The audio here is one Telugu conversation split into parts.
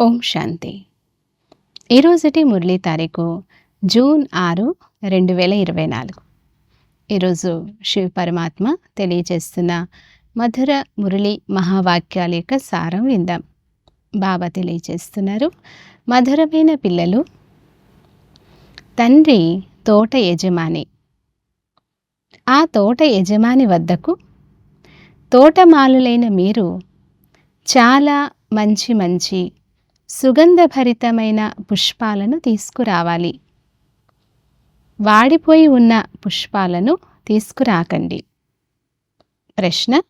ఓం శాంతి. ఈరోజుటి మురళీ తారీఖు జూన్ ఆరు రెండు వేల ఇరవై నాలుగు. ఈరోజు శివ పరమాత్మ తెలియజేస్తున్న మధుర మురళి మహావాక్యాల యొక్క సారం విందాం. బాబా తెలియజేస్తున్నారు మధురమైన పిల్లలు తండ్రి తోట యజమాని. ఆ తోట యజమాని వద్దకు తోటమాలులైన మీరు చాలా మంచి మంచి సుగంధభరితమైన పుష్పాలను తీసుకురావాలి. వాడిపోయి ఉన్న పుష్పాలను తీసుకురాకండి. ప్రశ్న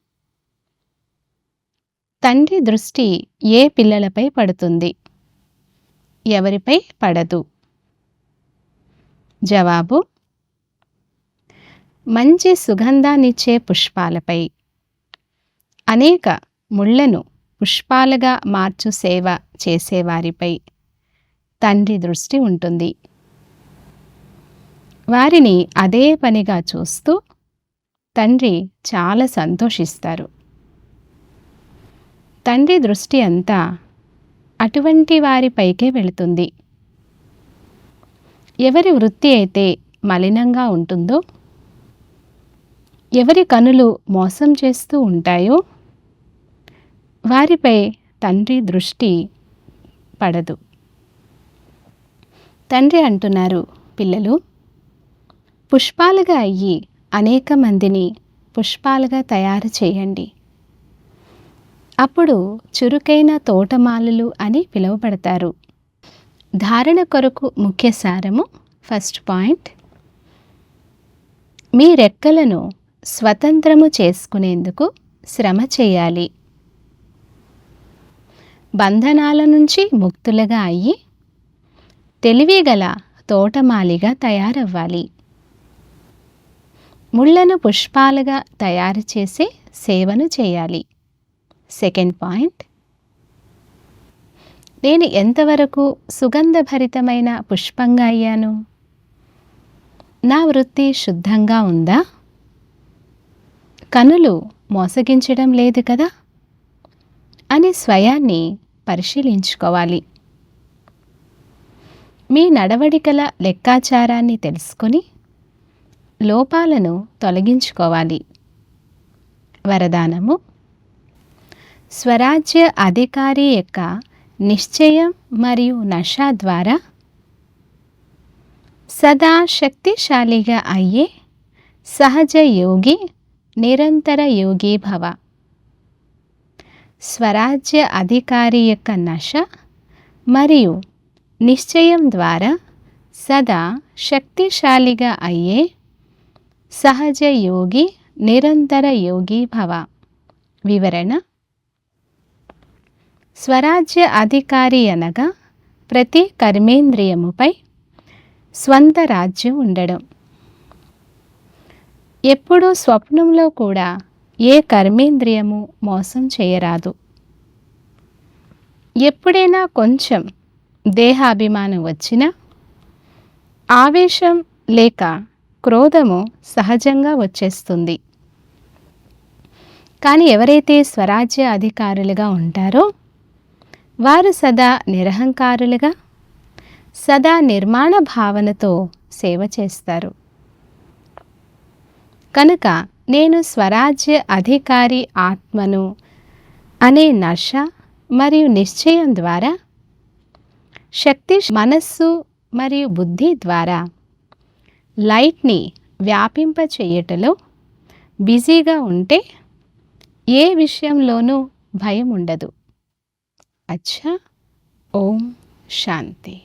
తండ్రి దృష్టి ఏ పిల్లలపై పడుతుంది? ఎవరిపై పడదు? జవాబు మంచి సుగంధాన్నిచ్చే పుష్పాలపై. అనేక ముళ్ళను పుష్పాలుగా మార్చు సేవ చేసేవారిపై తండ్రి దృష్టి ఉంటుంది. వారిని అదే పనిగా చూస్తూ తండ్రి చాలా సంతోషిస్తారు. తండ్రి దృష్టి అంతా అటువంటి వారిపైకే వెళుతుంది. ఎవరి వృత్తి అయితే మలినంగా ఉంటుందో ఎవరి కనులు మోసం చేస్తూ ఉంటాయో వారిపై తండ్రి దృష్టి పడదు. తండ్రి అంటున్నారు పిల్లలు పుష్పాలుగా అయ్యి అనేక మందిని పుష్పాలుగా తయారు చేయండి. అప్పుడు చురుకైన తోటమాలలు అని పిలువబడతారు. ధారణ కొరకు ముఖ్య సారము ఫస్ట్ పాయింట్. మీ రెక్కలను స్వతంత్రము చేసుకునేందుకు శ్రమ చేయాలి. బంధనాల నుంచి ముక్తులుగా అయ్యి తెలివిగల తోటమాలిగా తయారవ్వాలి. ముళ్ళను పుష్పాలుగా తయారు చేసే సేవను చేయాలి. Second point. నేను ఎంతవరకు సుగంధభరితమైన పుష్పంగా అయ్యాను? నా వృత్తి శుద్ధంగా ఉందా? కనులు మోసగించడం లేదు కదా? అని స్వయాన్ని పరిశీలించుకోవాలి. మీ నడవడికల లెక్కాచారాన్ని తెలుసుకొని లోపాలను తొలగించుకోవాలి. వరదానము స్వరాజ్య అధికారి యొక్క నిశ్చయం మరియు నష ద్వారా సదా శక్తిశాలిగా అయ్యే సహజ యోగి నిరంతర యోగి భవ. స్వరాజ్య అధికారి యొక్క నశ మరియు నిశ్చయం ద్వారా సదా శక్తిశాలిగా అయ్యే సహజ యోగి నిరంతర యోగి భవ. వివరణ. స్వరాజ్య అధికారి అనగా ప్రతి కర్మేంద్రియముపై స్వంత రాజ్యం ఉండడం. ఎప్పుడూ స్వప్నంలో కూడా ఏ కర్మేంద్రియము మోసం చేయరాదు. ఎప్పుడైనా కొంచెం దేహాభిమానం వచ్చినా ఆవేశం లేక క్రోధము సహజంగా వచ్చేస్తుంది. కానీ ఎవరైతే స్వరాజ్య అధికారులుగా ఉంటారో వారు సదా నిరహంకారులుగా సదా నిర్మాణ భావనతో సేవ చేస్తారు. కనుక నేను స్వరాజ్య అధికారి ఆత్మను అనే నష మరియు నిశ్చయం ద్వారా శక్తి మనస్సు మరియు బుద్ధి ద్వారా లైట్ని వ్యాపింపచేయటలో బిజీగా ఉంటే ఏ విషయంలోనూ భయం ఉండదు అచ్చా ఓం శాంతి.